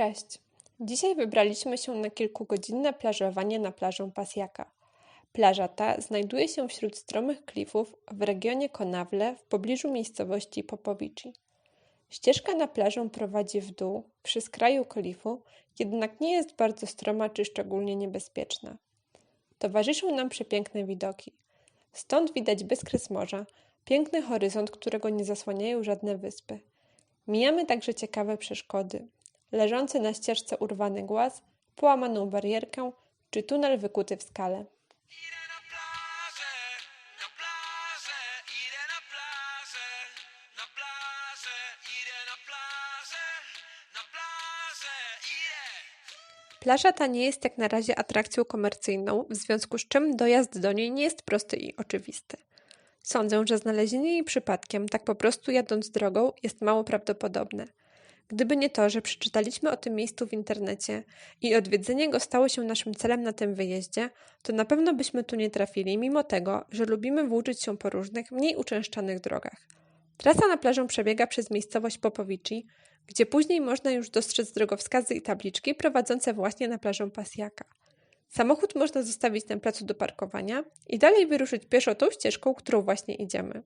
Cześć! Dzisiaj wybraliśmy się na kilkugodzinne plażowanie na plażę Pasjaka. Plaża ta znajduje się wśród stromych klifów w regionie Konawle w pobliżu miejscowości Popowici. Ścieżka na plażę prowadzi w dół, przy skraju klifu, jednak nie jest bardzo stroma czy szczególnie niebezpieczna. Towarzyszą nam przepiękne widoki. Stąd widać bezkres morza, piękny horyzont, którego nie zasłaniają żadne wyspy. Mijamy także ciekawe przeszkody, leżący na ścieżce urwany głaz, połamaną barierkę czy tunel wykuty w skale. Plaża ta nie jest jak na razie atrakcją komercyjną, w związku z czym dojazd do niej nie jest prosty i oczywisty. Sądzę, że znalezienie jej przypadkiem, tak po prostu jadąc drogą, jest mało prawdopodobne. Gdyby nie to, że przeczytaliśmy o tym miejscu w internecie i odwiedzenie go stało się naszym celem na tym wyjeździe, to na pewno byśmy tu nie trafili, mimo tego, że lubimy włóczyć się po różnych, mniej uczęszczanych drogach. Trasa na plażę przebiega przez miejscowość Popowici, gdzie później można już dostrzec drogowskazy i tabliczki prowadzące właśnie na plażę Pasjaka. Samochód można zostawić na placu do parkowania i dalej wyruszyć pieszo tą ścieżką, którą właśnie idziemy.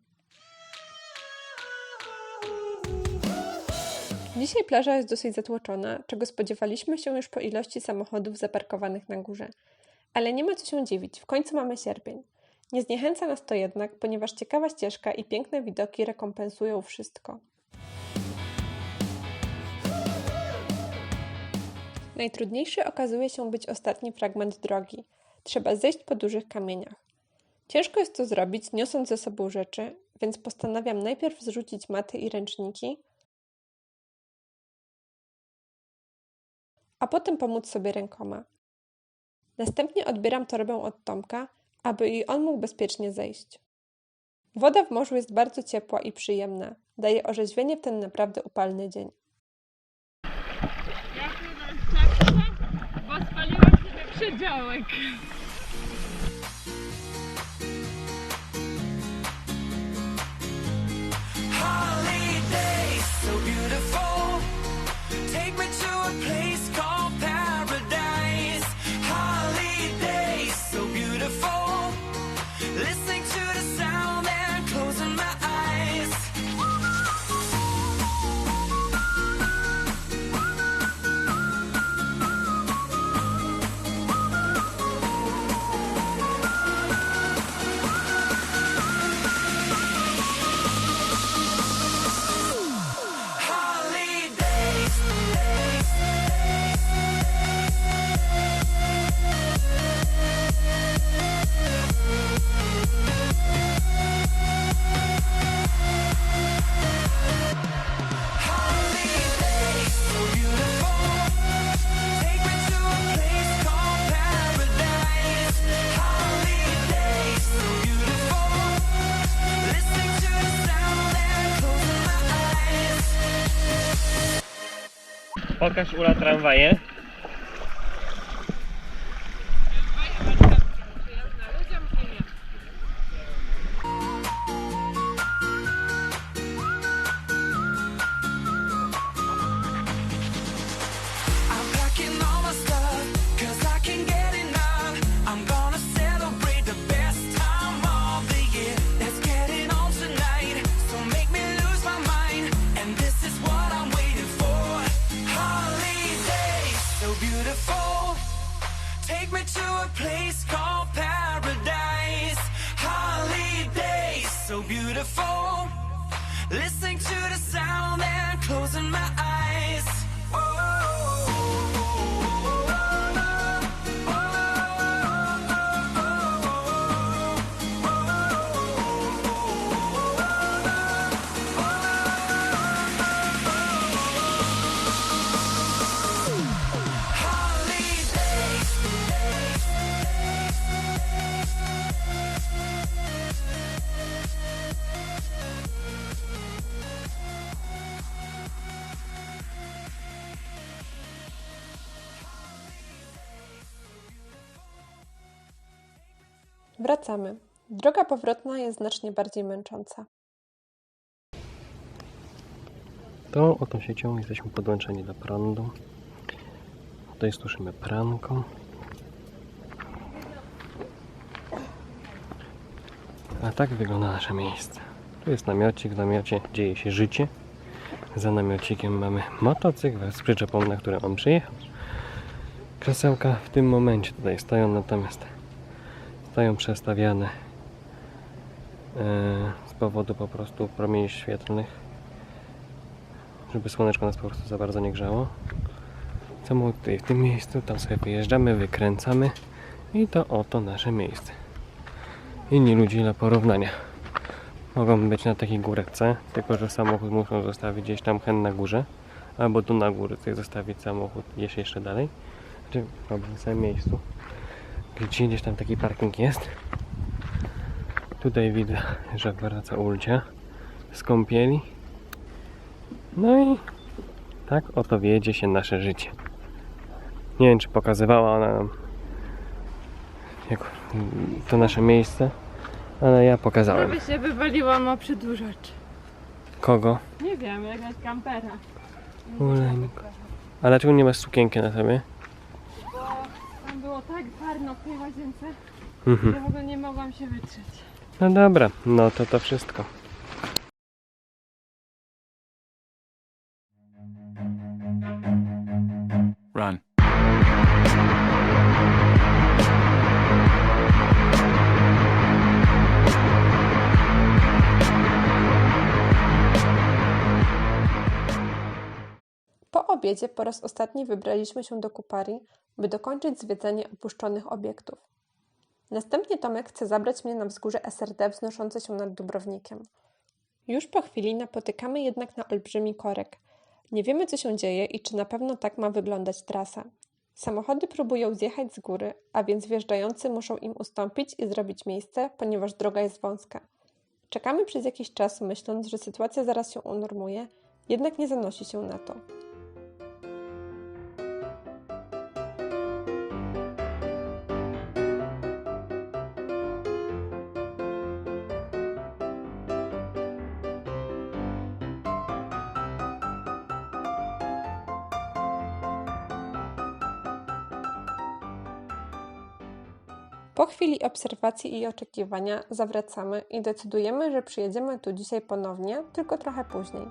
Dzisiaj plaża jest dosyć zatłoczona, czego spodziewaliśmy się już po ilości samochodów zaparkowanych na górze. Ale nie ma co się dziwić, w końcu mamy sierpień. Nie zniechęca nas to jednak, ponieważ ciekawa ścieżka i piękne widoki rekompensują wszystko. Najtrudniejszy okazuje się być ostatni fragment drogi. Trzeba zejść po dużych kamieniach. Ciężko jest to zrobić, niosąc ze sobą rzeczy, więc postanawiam najpierw zrzucić maty i ręczniki, a potem pomóc sobie rękoma. Następnie odbieram torbę od Tomka, aby i on mógł bezpiecznie zejść. Woda w morzu jest bardzo ciepła i przyjemna. Daje orzeźwienie w ten naprawdę upalny dzień. Bo spaliłam sobie przedziałek. Pokaż Ula tramwaje. Take me to a place called paradise. Holidays, so beautiful. Listening to the sound and closing my eyes. Wracamy. Droga powrotna jest znacznie bardziej męcząca. Tą oto siecią jesteśmy podłączeni do prądu. tutaj stuszymy pranką. A tak wygląda nasze miejsce. Tu jest namiocik, w namiocie dzieje się życie. Za namiocikiem mamy motocykl z przyczepą, na którym on przyjechał. Krzesełka w tym momencie tutaj stoją, natomiast stoją przestawiane e, z powodu po prostu promieni świetlnych, żeby słoneczko nas po prostu za bardzo nie grzało. Samochód tutaj w tym miejscu, tam sobie wyjeżdżamy, wykręcamy i to oto nasze miejsce. Inni ludzie dla porównania mogą być na takiej górce, tylko że samochód muszą zostawić gdzieś tam hen na górze, albo tu na tutaj zostawić samochód gdzieś jeszcze dalej, czy w tym samym miejscu. Gdzie gdzieś tam taki parking jest. Tutaj widzę, że wraca Ulcia z kąpieli. No i tak oto wiedzie się nasze życie. Nie wiem, czy pokazywała ona nam jak, to nasze miejsce, ale ja pokazałem. Prawie się wywaliłam o przedłużacz. Kogo? Nie wiem, jakaś kampera. Ulejnik. A dlaczego nie masz sukienki na sobie? Parno w tej łazience, Mhm. że w ogóle nie mogłam się wytrzeć. No dobra, no to to wszystko. Run. Obiedzie po raz ostatni wybraliśmy się do Kupari, by dokończyć zwiedzanie opuszczonych obiektów. Następnie Tomek chce zabrać mnie na wzgórze SRD wznoszące się nad Dubrownikiem. Już po chwili napotykamy jednak na olbrzymi korek. Nie wiemy, co się dzieje i czy na pewno tak ma wyglądać trasa. Samochody próbują zjechać z góry, a więc wjeżdżający muszą im ustąpić i zrobić miejsce, ponieważ droga jest wąska. Czekamy przez jakiś czas, myśląc, że sytuacja zaraz się unormuje, jednak nie zanosi się na to. Po chwili obserwacji i oczekiwania zawracamy i decydujemy, że przyjedziemy tu dzisiaj ponownie, tylko trochę później.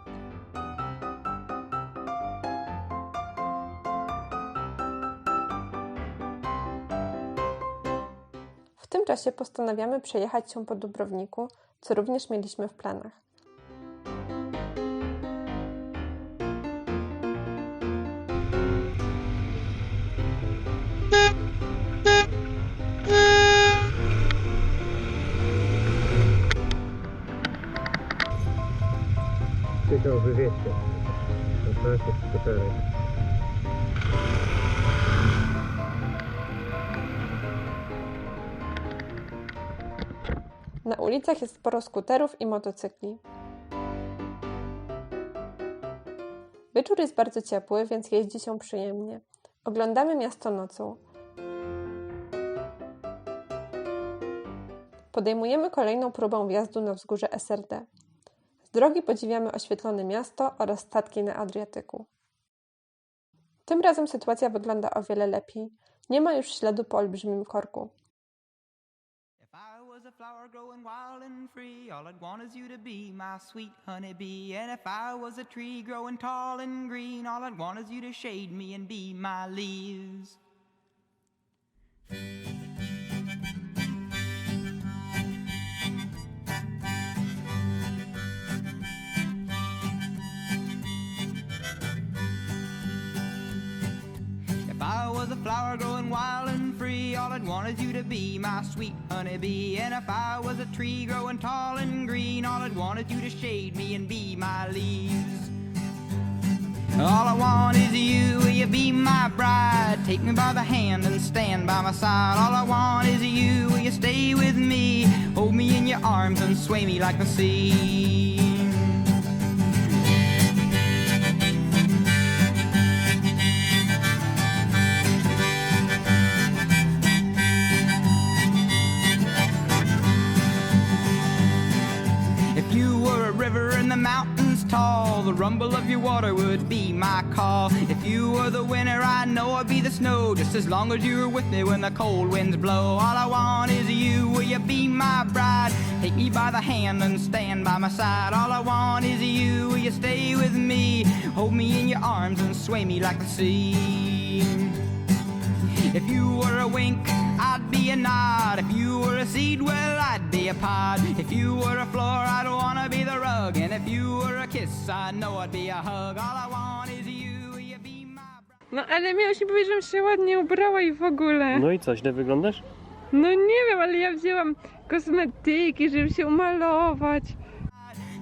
W tym czasie postanawiamy przejechać się po Dubrowniku, co również mieliśmy w planach. Krzyczał wywieźcie. To jest skuterek. Na ulicach jest sporo skuterów i motocykli. Wieczór jest bardzo ciepły, więc jeździ się przyjemnie. Oglądamy miasto nocą. Podejmujemy kolejną próbę wjazdu na wzgórze SRD. Drogi podziwiamy oświetlone miasto oraz statki na Adriatyku. Tym razem sytuacja wygląda o wiele lepiej. Nie ma już śladu po olbrzymim korku. I'd you to be my sweet honeybee. And if I was a tree growing tall and green, all I'd want is you to shade me and be my leaves. All I want is you, will you be my bride? Take me by the hand and stand by my side. All I want is you, will you stay with me? Hold me in your arms and sway me like the sea. The rumble of your water would be my call. If you were the winter, I know I'd be the snow. Just as long as you're with me when the cold winds blow. All I want is you. Will you be my bride? Take me by the hand and stand by my side. All I want is you. Will you stay with me? Hold me in your arms and sway me like the sea. If you were a wink, I'd be a nod. If you were a seed, well, I'd be a pod. If you were a floor, I'd wanna be the rug. And if you were a kiss, I know I'd be a hug. All I want is you. Will you be my bride? No ale miałaś mi powiedzieć, żebym się ładnie ubrała i w ogóle. No i co, źle wyglądasz? No nie wiem, ale ja wzięłam kosmetyki, żeby się umalować.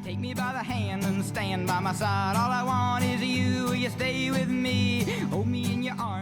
Take me by the hand and stand by my side. All I want is you. You stay with me? Hold me in your arms.